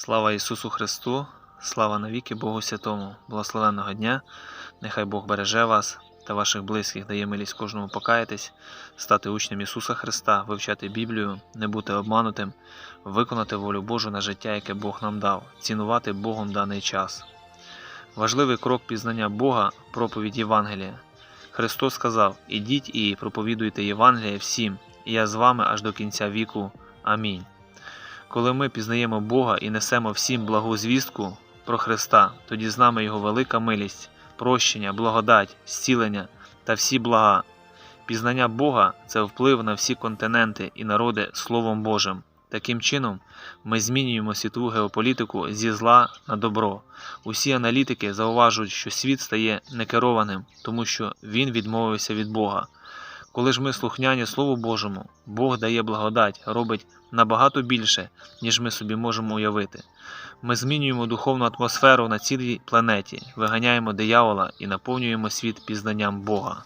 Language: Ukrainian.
Слава Ісусу Христу, слава навіки Богу Святому, благословенного дня. Нехай Бог береже вас та ваших близьких, дає милість кожному покаятись, стати учнем Ісуса Христа, вивчати Біблію, не бути обманутим, виконати волю Божу на життя, яке Бог нам дав, цінувати Богом даний час. Важливий крок пізнання Бога проповідь Євангелія. Христос сказав: Ідіть і проповідуйте Євангеліє всім, і я з вами аж до кінця віку. Амінь. Коли ми пізнаємо Бога і несемо всім благу звістку про Христа, тоді з нами Його велика милість, прощення, благодать, зцілення та всі блага. Пізнання Бога це вплив на всі континенти і народи Словом Божим. Таким чином, ми змінюємо світову геополітику зі зла на добро. Усі аналітики зауважують, що світ стає некерованим, тому що він відмовився від Бога. Коли ж ми слухняні Слову Божому, Бог дає благодать, робить набагато більше, ніж ми собі можемо уявити. Ми змінюємо духовну атмосферу на цілій планеті, виганяємо диявола і наповнюємо світ пізнанням Бога.